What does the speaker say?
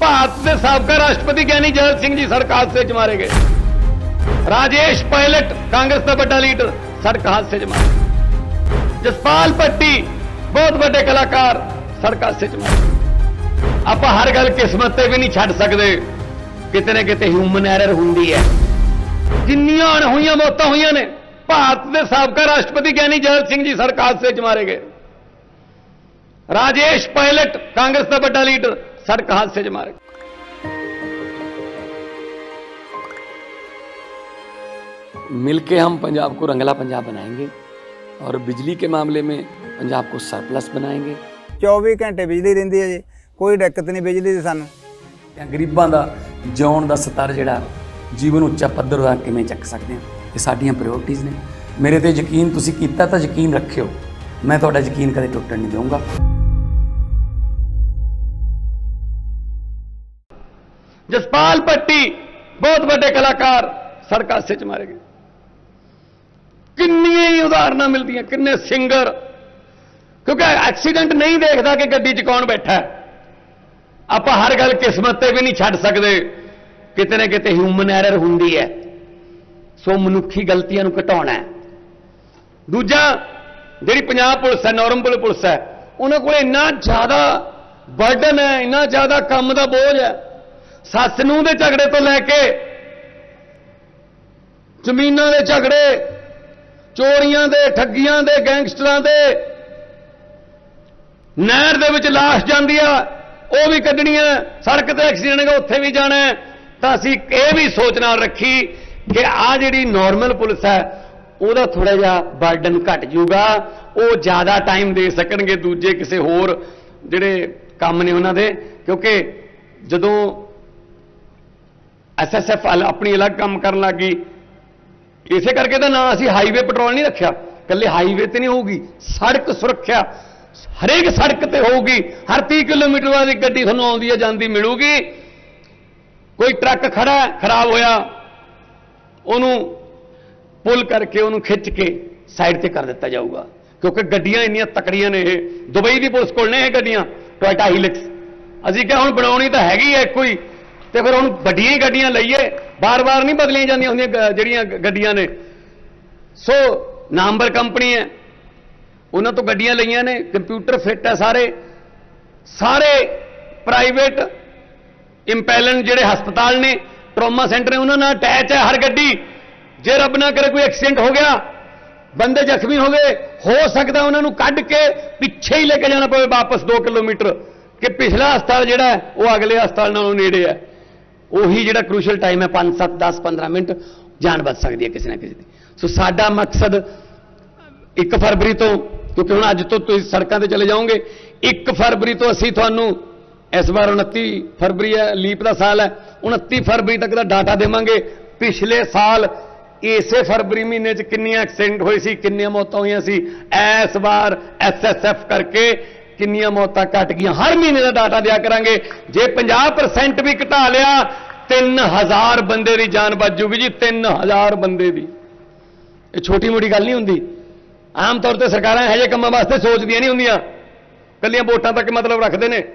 ਭਾਰਤ ਦੇ ਸਾਬਕਾ ਰਾਸ਼ਟਰਪਤੀ ਗਿਆਨੀ ਜੈਲ ਸਿੰਘ ਜੀ ਸੜਕ ਹਾਦਸੇ 'ਚ ਮਾਰੇ ਗਏ। ਰਾਜੇਸ਼ ਪਾਇਲਟ, ਕਾਂਗਰਸ ਦਾ ਵੱਡਾ ਲੀਡਰ, ਸੜਕ ਹਾਦਸੇ 'ਚ ਮਾਰੇ ਜਸਪਾਲ ਭੱਟੀ, ਬਹੁਤ ਵੱਡੇ ਕਲਾਕਾਰ, ਸੜਕ ਹਾਦਸੇ 'ਚ ਮਾਰੇ ਆਪਾਂ ਹਰ ਗੱਲ ਕਿਸਮਤ ਤੇ ਵੀ ਨਹੀਂ ਛੱਡ ਸਕਦੇ ਕਿਤੇ ਨਾ ਕਿਤੇ ਹਿਊਮਨ ਐਰਰ ਹੁੰਦੀ ਹੈ। ਜਿੰਨੀਆਂ ਅਣਹੋਈਆਂ ਮੌਤਾਂ ਹੋਈਆਂ ਨੇ, ਭਾਰਤ ਦੇ ਸਾਬਕਾ ਰਾਸ਼ਟਰਪਤੀ ਗਿਆਨੀ ਜੈਲ ਸਿੰਘ ਜੀ ਸੜਕ ਹਾਦਸੇ 'ਚ ਮਾਰੇ ਗਏ। ਰਾਜੇਸ਼ ਪਾਇਲਟ, ਕਾਂਗਰਸ ਦਾ ਵੱਡਾ ਲੀਡਰ सड़क हादसे से मारे मिलके हम पंजाब को रंगला पंजाब बनाएंगे और बिजली के मामले में पंजाब को सरप्लस बनाएंगे 24 ਘੰਟੇ ਬਿਜਲੀ ਰਹਿੰਦੀ ਹੈ ਜੀ ਕੋਈ ਦਿੱਕਤ ਨਹੀਂ ਬਿਜਲੀ ਦੀ ਸਾਨੂੰ ਜਾਂ ਗਰੀਬਾਂ ਦਾ ਜਿਉਣ ਦਾ ਸਤਰ ਜਿਹੜਾ ਜੀਵਨ ਉੱਚਾ ਪੱਧਰ ਦਾ ਕਿਵੇਂ ਚੱਕ ਸਕਦੇ ਹਾਂ ਇਹ ਸਾਡੀਆਂ ਪ੍ਰਾਇੋਰਟੀਆਂ ਨੇ ਮੇਰੇ ਤੇ ਯਕੀਨ ਤੁਸੀਂ ਕੀਤਾ ਤਾਂ ਯਕੀਨ ਰੱਖਿਓ ਮੈਂ ਤੁਹਾਡਾ ਯਕੀਨ ਕਦੇ ਟੁੱਟਣ ਨਹੀਂ ਦਊਂਗਾ ਜਸਪਾਲ ਪੱਟੀ ਬਹੁਤ ਵੱਡੇ ਕਲਾਕਾਰ ਸੜਕ ਹਾਦਸੇ 'ਚ ਮਾਰੇ ਗਏ। ਕਿੰਨੀਆਂ ਹੀ ਉਦਾਹਰਨਾਂ ਮਿਲਦੀਆਂ, ਕਿੰਨੇ ਸਿੰਗਰ ਕਿਉਂਕਿ ਐਕਸੀਡੈਂਟ ਨਹੀਂ ਦੇਖਦਾ ਕਿ ਗੱਡੀ 'ਚ ਕੌਣ ਬੈਠਾ ਆਪਾਂ ਹਰ ਗੱਲ ਕਿਸਮਤ ਤੇ ਵੀ ਨਹੀਂ ਛੱਡ ਸਕਦੇ, ਕਿਤੇ ਨਾ ਕਿਤੇ ਹਿਊਮਨ ਐਰਰ ਹੁੰਦੀ ਹੈ। ਸੋ ਮਨੁੱਖੀ ਗਲਤੀਆਂ ਨੂੰ ਘਟਾਉਣਾ ਦੂਜਾ, ਜਿਹੜੀ ਪੰਜਾਬ ਪੁਲਿਸ ਹੈ ਨਾਰਮਲ ਪੁਲਿਸ ਹੈ, ਉਹਨਾਂ ਕੋਲ ਇੰਨਾ ਜ਼ਿਆਦਾ ਬਰਡਨ ਹੈ, ਇੰਨਾ ਜ਼ਿਆਦਾ ਕੰਮ ਦਾ ਬੋਝ ਹੈ ਸੱਸ ਨੂੰ ਦੇ ਝਗੜੇ ਤੋਂ ਲੈ ਕੇ ਜ਼ਮੀਨਾਂ ਦੇ ਝਗੜੇ, ਚੋਰੀਆਂ ਦੇ, ਠੱਗੀਆਂ ਦੇ, ਗੈਂਗਸਟਰਾਂ ਦੇ, ਨਹਿਰ ਦੇ ਵਿੱਚ ਲਾਸ਼ ਜਾਂਦੀ ਆ, ਉਹ ਵੀ ਕੱਢਣੀਆਂ ਸੜਕ ਤੇ ਐਕਸੀਡੈਂਟ ਹੈਗਾ, ਉੱਥੇ ਵੀ ਜਾਣਾ ਤਾਂ ਅਸੀਂ ਇਹ ਵੀ ਸੋਚ ਨਾਲ ਰੱਖੀ ਕਿ ਆ ਜਿਹੜੀ ਨਾਰਮਲ ਪੁਲਿਸ ਹੈ, ਉਹਦਾ ਥੋੜਾ ਜਿਹਾ ਬਰਡਨ ਘਟ ਜੂਗਾ ਉਹ ਜ਼ਿਆਦਾ ਟਾਈਮ ਦੇ ਸਕਣਗੇ ਦੂਜੇ ਕਿਸੇ ਹੋਰ ਜਿਹੜੇ ਕੰਮ ਨੇ ਉਹਨਾਂ ਦੇ, ਕਿਉਂਕਿ ਜਦੋਂ ਐਸਐਸਐਫ ਆਪਣੀ ਅਲੱਗ ਕੰਮ ਕਰਨ ਲੱਗੀ ਇਸੇ ਕਰਕੇ ਤਾਂ ਨਾ ਅਸੀਂ ਹਾਈਵੇ ਪੈਟਰੋਲ ਨਹੀਂ ਰੱਖਿਆ। ਕੱਲੇ ਹਾਈਵੇ ਤੇ ਨਹੀਂ ਹੋਊਗੀ, ਸੜਕ ਸੁਰੱਖਿਆ। ਹਰੇਕ ਸੜਕ ਤੇ ਹੋਊਗੀ। ਹਰ 30 ਕਿਲੋਮੀਟਰ ਬਾਅਦ ਇੱਕ ਗੱਡੀ ਤੁਹਾਨੂੰ ਆਉਂਦੀ ਹੈ ਜਾਂਦੀ ਮਿਲੂਗੀ। ਕੋਈ ਟਰੱਕ ਖੜਾ ਖਰਾਬ ਹੋਇਆ, ਉਹਨੂੰ ਪੁਲ ਕਰਕੇ ਉਹਨੂੰ ਖਿੱਚ ਕੇ ਸਾਈਡ ਤੇ ਕਰ ਦਿੱਤਾ ਜਾਊਗਾ। ਕਿਉਂਕਿ ਗੱਡੀਆਂ ਇੰਨੀਆਂ ਤਕੜੀਆਂ ਨੇ ਇਹ। ਦੁਬਈ ਦੀ ਪੁਲਿਸ ਕੋਲ ਨੇ ਇਹ ਗੱਡੀਆਂ, ਟੋਇਟਾ ਹੀਲਿਕਸ। ਅਸੀਂ ਕਿਹਾ ਹੁਣ ਬਣਾਉਣੀ ਤਾਂ ਹੈਗੀ ਹੈ ਇੱਕੋ ਹੀ। ਤੇ ਫਿਰ ਹੁਣ ਵੱਡੀਆਂ ਹੀ ਗੱਡੀਆਂ ਲਈਏ ਬਾਰ-ਬਾਰ ਨਹੀਂ ਬਦਲੀਆਂ ਜਾਂਦੀਆਂ ਹੁੰਦੀਆਂ ਗ- ਜਿਹੜੀਆਂ ਗੱਡੀਆਂ ਨੇ। ਸੋ ਨਾਮਵਰ ਕੰਪਨੀ ਹੈ। ਉਹਨਾਂ ਤੋਂ ਗੱਡੀਆਂ ਲਈਆਂ ਨੇ, ਕੰਪਿਊਟਰ ਫਿੱਟ ਹੈ ਸਾਰੇ। ਸਾਰੇ ਪ੍ਰਾਈਵੇਟ ਇੰਪੈਲੈਂਟ ਜਿਹੜੇ ਹਸਪਤਾਲ ਨੇ, ਟਰੋਮਾ ਸੈਂਟਰ ਨੇ, ਉਹਨਾਂ ਨਾਲ ਅਟੈਚ ਹੈ ਹਰ ਗੱਡੀ। ਜੇ ਰੱਬ ਨਾ ਕਰੇ ਕੋਈ ਐਕਸੀਡੈਂਟ ਹੋ ਗਿਆ, ਬੰਦੇ ਜ਼ਖਮੀ ਹੋ ਗਏ, ਹੋ ਸਕਦਾ ਉਹਨਾਂ ਨੂੰ ਕੱਢ ਕੇ ਪਿੱਛੇ ਹੀ ਲੈ ਕੇ ਜਾਣਾ ਪਵੇ ਵਾਪਸ 2 ਕਿਲੋਮੀਟਰ, ਕਿ ਪਿਛਲਾ ਹਸਪਤਾਲ ਜਿਹੜਾ ਉਹ ਅਗਲੇ ਹਸਪਤਾਲ ਨਾਲੋਂ ਨੇੜੇ ਹੈ। ਉਹੀ ਜਿਹੜਾ ਕ੍ਰੂਸ਼ਲ ਟਾਈਮ ਹੈ 5 7 10 15 ਮਿੰਟ ਜਾਨ ਬਚ ਸਕਦੀ ਹੈ ਕਿਸੇ ਨਾ ਕਿਸੇ ਦੀ। ਸੋ ਸਾਡਾ ਮਕਸਦ 1 ਫਰਵਰੀ ਤੋਂ, ਕਿਉਂਕਿ ਹੁਣ ਅੱਜ ਤੋਂ ਤੁਸੀਂ ਸੜਕਾਂ ਤੇ ਚਲੇ ਜਾਓਗੇ 1 ਫਰਵਰੀ ਤੋਂ ਅਸੀਂ ਤੁਹਾਨੂੰ ਇਸ ਵਾਰ 29 ਫਰਵਰੀ ਹੈ ਲੀਪ ਦਾ ਸਾਲ ਹੈ 29 ਫਰਵਰੀ ਤੱਕ ਦਾ ਡਾਟਾ ਦੇਵਾਂਗੇ। ਪਿਛਲੇ ਸਾਲ ਇਸੇ ਫਰਵਰੀ ਮਹੀਨੇ 'ਚ ਕਿੰਨੀਆਂ ਐਕਸੀਡੈਂਟ ਹੋਏ ਸੀ, ਕਿੰਨੀਆਂ ਮੌਤਾਂ ਹੋਈਆਂ ਸੀ, ਇਸ ਵਾਰ ਐਸਐਸਐਫ ਕਰਕੇ ਕਿੰਨੀਆਂ ਮੌਤਾਂ ਘਟ ਗਈਆਂ? ਹਰ ਮਹੀਨੇ ਦਾ ਡਾਟਾ ਦਿਆ ਕਰਾਂਗੇ। ਜੇ 50% ਵੀ ਘਟਾ ਲਿਆ 3000 ਬੰਦੇ ਦੀ ਜਾਨ ਬਚ ਜੂਗੀ ਜੀ 3000 ਬੰਦੇ ਦੀ। ਇਹ ਛੋਟੀ ਮੋਟੀ ਗੱਲ ਨਹੀਂ ਹੁੰਦੀ। ਆਮ ਤੌਰ ਤੇ ਸਰਕਾਰਾਂ ਇਹੋ ਜਿਹੇ ਕੰਮਾਂ ਵਾਸਤੇ ਸੋਚਦੀਆਂ ਨਹੀਂ ਹੁੰਦੀਆਂ। ਕੱਲੀਆਂ ਵੋਟਾਂ ਤੱਕ ਮਤਲਬ ਰੱਖਦੇ ਨੇ।